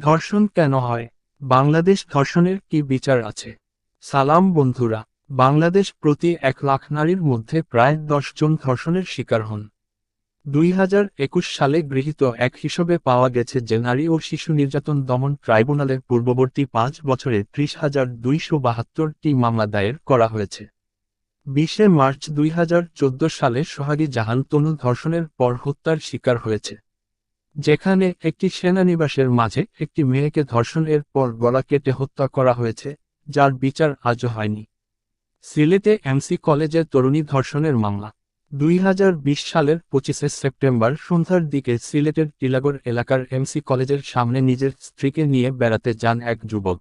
ধর্ষণ কেন হয়? বাংলাদেশ ধর্ষণের কি বিচার আছে? সালাম বন্ধুরা, বাংলাদেশ প্রতি এক লাখ নারীর মধ্যে প্রায় দশ জন ধর্ষণের শিকার হন। দুই হাজার একুশ সালে গৃহীত এক হিসেবে পাওয়া গেছে যে নারী ও শিশু নির্যাতন দমন ট্রাইব্যুনালের পূর্ববর্তী পাঁচ বছরে ত্রিশ হাজার দুইশো বাহাত্তরটি মামলা দায়ের করা হয়েছে। বিশে মার্চ দুই হাজার চোদ্দ সালে সোহাগী জাহান তনু ধর্ষণের পর হত্যার শিকার হয়েছে। যেখানে একটি সেনানিবাসের মাঝে একটি মেয়েকে ধর্ষণের পর গলা কেটে হত্যা করা হয়েছে, যার বিচার আজও হয়নি। সিলেটে এমসি কলেজের তরুণী ধর্ষণের মামলা। দুই হাজার বিশ সালের পঁচিশে সেপ্টেম্বর সন্ধ্যার দিকে সিলেটের টিলাগড় এলাকার এমসি কলেজের সামনে নিজের স্ত্রীকে নিয়ে বেড়াতে যান এক যুবক।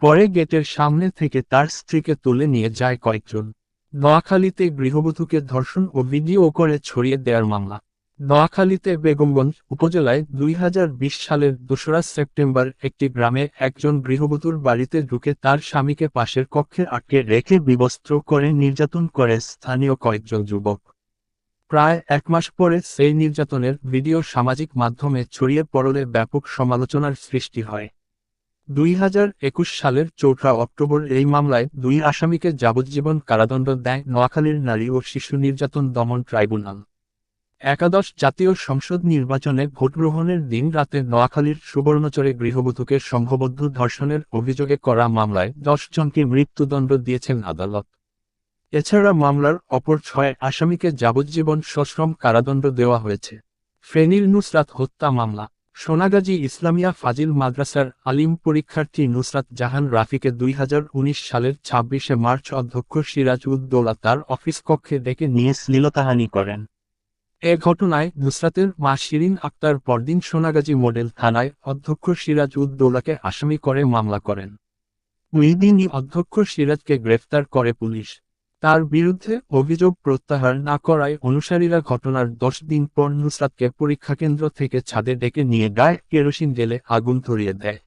পরে গেটের সামনে থেকে তার স্ত্রীকে তুলে নিয়ে যায় কয়েকজন। নোয়াখালীতে গৃহবধূকে ধর্ষণ ও ভিডিও করে ছড়িয়ে দেওয়ার মামলা। নোয়াখালীতে বেগমগঞ্জ উপজেলায় দুই হাজার বিশ সালের দোসরা সেপ্টেম্বর একটি গ্রামে একজন গৃহবধূর বাড়িতে ঢুকে তার স্বামীকে পাশের কক্ষে আটকে রেখে বিবস্ত্র করে নির্যাতন করে স্থানীয় কয়েকজন যুবক। প্রায় এক মাস পরে সেই নির্যাতনের ভিডিও সামাজিক মাধ্যমে ছড়িয়ে পড়লে ব্যাপক সমালোচনার সৃষ্টি হয়। দুই হাজার একুশ সালের চৌঠা অক্টোবর এই মামলায় দুই আসামিকে যাবজ্জীবন কারাদণ্ড দেয় নোয়াখালীর নারী ও শিশু নির্যাতন দমন ট্রাইব্যুনাল। একাদশ জাতীয় সংসদ নির্বাচনে ভোটগ্রহণের দিন রাতে নোয়াখালীর সুবর্ণচরে গৃহবধূকে সংঘবদ্ধ ধর্ষণের অভিযোগে করা মামলায় দশ জনকে মৃত্যুদণ্ড দিয়েছেন আদালত। এছাড়া মামলার অপর ছয় আসামিকে যাবজ্জীবন সশ্রম কারাদণ্ড দেওয়া হয়েছে। ফেনীর নুসরাত হত্যা মামলা। সোনাগাজী ইসলামিয়া ফাজিল মাদ্রাসার আলিম পরীক্ষার্থী নুসরাত জাহান রাফিকে দুই উনিশ সালের ছাব্বিশে মার্চ অধ্যক্ষ সিরাজ উদ্দৌলা তার অফিস কক্ষে ডেকে নিয়ে শ্লীলতাহানি করেন। এ ঘটনায় নুসরাতের মা শিরিন আক্তার পরদিন সোনাগাজী মডেল থানায় অধ্যক্ষ সিরাজ উদ্দৌলাকে আসামি করে মামলা করেন। ওই দিনই অধ্যক্ষ সিরাজকে গ্রেফতার করে পুলিশ। তার বিরুদ্ধে অভিযোগ প্রত্যাহার না করায় অনুসারীরা ঘটনার দশ দিন পর নুসরাতকে পরীক্ষা কেন্দ্র থেকে ছাদে ডেকে নিয়ে গায়ে কেরোসিন জেলে আগুন ধরিয়ে দেয়।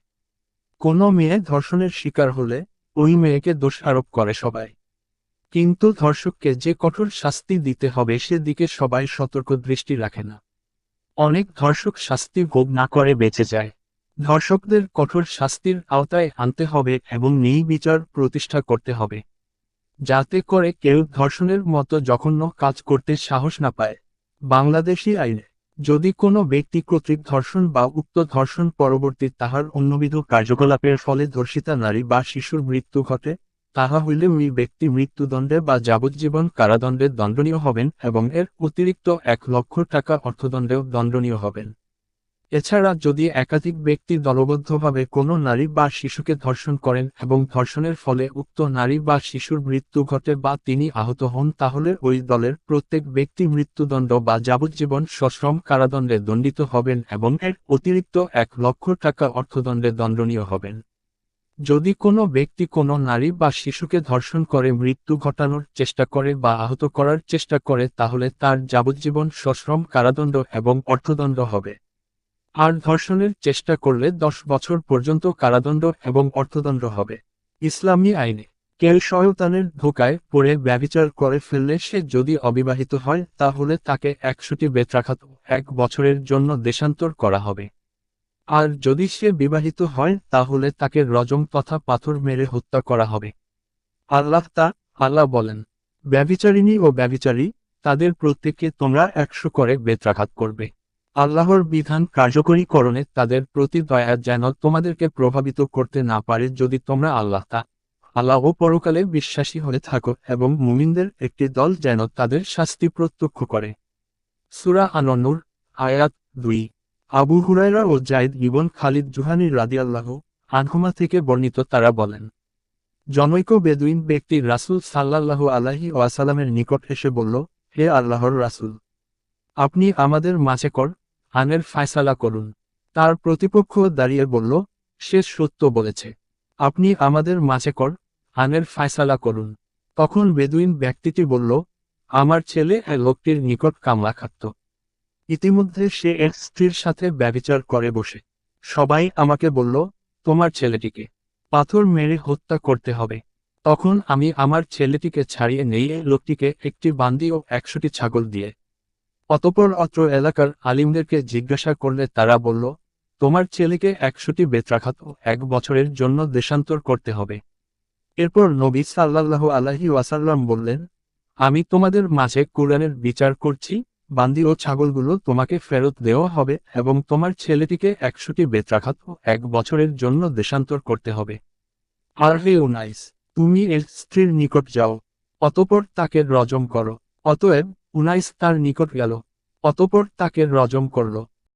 কোনো মেয়ে ধর্ষণের শিকার হলে ওই মেয়েকে দোষ আরোপ করে সবাই। কিন্তু ধর্ষককে যে কঠোর শাস্তি দিতে হবে সেদিকে সবাই সতর্ক দৃষ্টি রাখে না। অনেক ধর্ষক শাস্তি ভোগ না করে বেঁচে যায়। ধর্ষকদের কঠোর শাস্তির আওতায় আনতে হবে এবং নেই বিচার প্রতিষ্ঠা করতে হবে। যাতে করে কেউ ধর্ষণের মতো জঘন্য কাজ করতে সাহস না পায়। বাংলাদেশি আইনে যদি কোনো ব্যক্তি কর্তৃক ধর্ষণ বা উক্ত ধর্ষণ পরবর্তী তাহার অন্যবিধ কার্যকলাপের ফলে ধর্ষিতা নারী বা শিশুর মৃত্যু ঘটে তাহা হইলে ওই ব্যক্তি মৃত্যুদণ্ডে বা যাবজ্জীবন কারাদণ্ডে দণ্ডনীয় হবেন এবং এর অতিরিক্ত এক লক্ষ টাকা অর্থদণ্ডেও দণ্ডনীয় হবেন। এছাড়া যদি একাধিক ব্যক্তি দলবদ্ধভাবে কোনো নারী বা শিশুকে ধর্ষণ করেন এবং ধর্ষণের ফলে উক্ত নারী বা শিশুর মৃত্যু ঘটে বা তিনি আহত হন, তাহলে ওই দলের প্রত্যেক ব্যক্তি মৃত্যুদণ্ড বা যাবজ্জীবন সশ্রম কারাদণ্ডে দণ্ডিত হবেন এবং এর অতিরিক্ত এক লক্ষ টাকা অর্থদণ্ডে দণ্ডনীয় হবেন। যদি কোনো ব্যক্তি কোনো নারী বা শিশুকে ধর্ষণ করে, মৃত্যু ঘটানোর চেষ্টা করে বা আহত করার চেষ্টা করে, তাহলে তার যাবজ্জীবন সশ্রম, কারাদণ্ড এবং অর্থদণ্ড হবে। আর ধর্ষণের চেষ্টা করলে দশ বছর পর্যন্ত কারাদণ্ড এবং অর্থদণ্ড হবে। ইসলামী আইনে কেউ শয়তানের ধোকায় পড়ে ব্যবিচার করে ফেললে সে যদি অবিবাহিত হয়, তাহলে তাকে একশোটি বেত্রাঘাত এক বছরের জন্য দেশান্তর করা হবে। আর যদি সে বিবাহিত হয়, তাহলে তাকে রজম তথা পাথর মেরে হত্যা করা হবে। আল্লাহ তা, আল্লাহ বলেন ব্যবিচারিণী ও ব্যবিচারী তাদের প্রত্যেককে তোমরা একশো করে বেত্রাঘাত করবে। আল্লাহর বিধান কার্যকরীকরণে তাদের প্রতি দয়া যেন তোমাদেরকে প্রভাবিত করতে না পারে যদি তোমরা আল্লাহ তা, আল্লাহ ও পরকালে বিশ্বাসী হয়ে থাকো এবং মুমিনদের একটি দল যেন তাদের শাস্তি প্রত্যক্ষ করে। সুরা আননুর, আয়াত দুই। আবু হুরায়রা ও জাইদ ইবন খালিদ জুহানির রাদিয়াল্লাহ আনহুমা থেকে বর্ণিত তারা বলেন, জনৈক বেদুইন ব্যক্তি রাসুল সাল্লাল্লাহু আলাহি ওয়াসালামের নিকট এসে বলল, হে আল্লাহর রাসুল, আপনি আমাদের মাঝে কর আনের ফায়সালা করুন। তার প্রতিপক্ষ দাঁড়িয়ে বলল, সে সত্য বলেছে, আপনি আমাদের মাঝে কর আনের ফায়সালা করুন। তখন বেদুইন ব্যক্তিটি বলল, আমার ছেলে লোকটির নিকট কামলা খাটত। ইতিমধ্যে সে এর স্ত্রীর সাথে ব্যবিচার করে বসে। সবাই আমাকে বলল, তোমার ছেলেটিকে, পাথর মেরে হত্যা করতে হবে। তখন আমি আমার ছেলেটিকে ছাড়িয়ে নেই লোকটিকে একটি বান্দি ও একশোটি ছাগল দিয়ে। অতপর অত্র এলাকার আলিমদেরকে জিজ্ঞাসা করলে তারা বলল, তোমার ছেলেকে একশোটি বেত্রাঘাত এক বছরের জন্য দেশান্তর করতে হবে। এরপর নবী সাল্লাল্লাহু আলাইহি ওয়াসাল্লাম বললেন, আমি তোমাদের মাঝে কোরআনের বিচার করছি বান্দি ও ছাগলগুলো তোমাকে ফেরত দেওয়া হবে এবং তোমার ছেলেটিকে একশোটি বেত্রাঘাত এক বছরের জন্য দেশান্তর করতে হবে। আর উনাইস তুমি এর স্ত্রীর নিকট যাও। অতপর তাকে রজম করো। অতএব উনাইস তার নিকট গেল। অতপর তাকে রজম করল।